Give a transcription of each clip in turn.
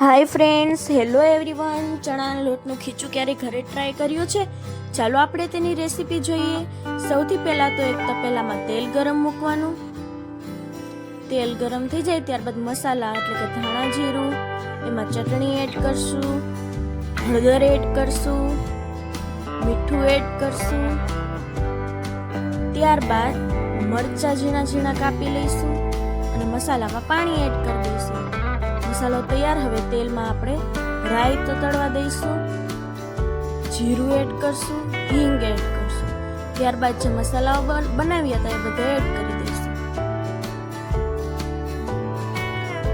Hi friends hello everyone ચણાના લોટનું ખીચું ક્યારે ઘરે ટ્રાય કર્યું છે? ચાલો આપણે તેની રેસીપી જોઈએ. સૌથી પહેલાં તો એક તપેલામાં તેલ ગરમ મૂકવાનું. તેલ ગરમ થઈ જાય ત્યારબાદ મસાલા એટલે કે ધાણા જીરું, એમાં ચટણી એડ કરશું, હળદર એડ કરશું, મીઠું એડ કરશું. ત્યારબાદ મરચાં ઝીણા ઝીણા કાપી લઈશું. મસાલામાં પાણી એડ કરી દઈશું. મસાલો તૈયાર, હવે તેલમાં આપણે રાઈ તો તળવા દઈશું. જીરું એડ કરશું, હિંગ એડ કરશું. ત્યારબાદ જે મસાલાઓ બન- બનાવ્યા હતા એ બધા એડ કરી દઈશું.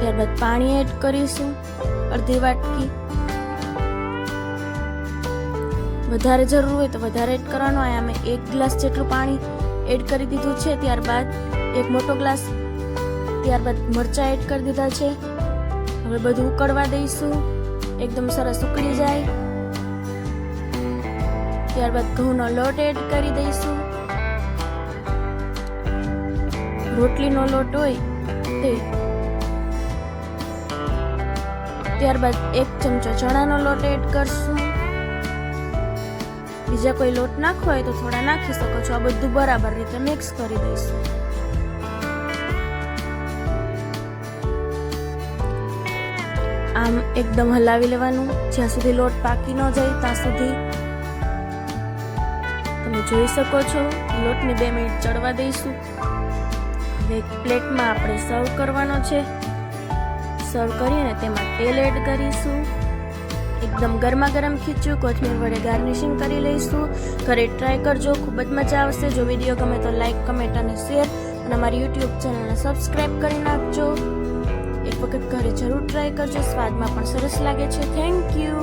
ત્યારબાદ પાણી એડ કરીશું, અડધી વાટકી. વધારે જરૂર હોય તો વધારે એડ કરવાનો. અહીંયા અમે એક ગ્લાસ જેટલું પાણી એડ કરી દીધું છે. ત્યારબાદ એક મોટો ગ્લાસ ત્યારબાદ મરચાં એડ કરી દીધા છે. હવે બધું ઉકળવા દઈશું. એકદમ સરસ ઉકળી જાય. ત્યારબાદ ઘઉંનો લોટ એડ કરી દઈશું. રોટલીનો લોટ હોય તે. ત્યારબાદ એક ચમચો ચણાનો લોટ એડ કરશું. બીજા કોઈ લોટ નાખવો હોય તો થોડા નાખી શકો છો. આ બધું બરાબર રીતે મિક્સ કરી દઈશું. આમ એકદમ હલાવી લેવાનું. જ્યાં સુધી લોટ પાકી ન જાય, ત્યાં સુધી તમે જોઈ શકો છો, લોટની બે મિનિટ ચડવા દઈશું. હવે એક પ્લેટમાં આપણે સર્વ કરવાનો છે. સર્વ કરીને તેમાં તેલ એડ કરીશું. એકદમ ગરમા ગરમ ખીચું, કોથમીર વડે ગાર્નિશિંગ કરી લઈશું. ઘરે ટ્રાય કરજો, ખૂબ જ મજા આવશે. જો વીડિયો ગમે તો લાઇક કમેન્ટ અને શેર અને અમારી યુટ્યુબ ચેનલને સબસ્ક્રાઈબ કરી નાખજો. જરૂર ટ્રાય કરજો. સ્વાદમાં પણ સરસ લાગે છે. Thank you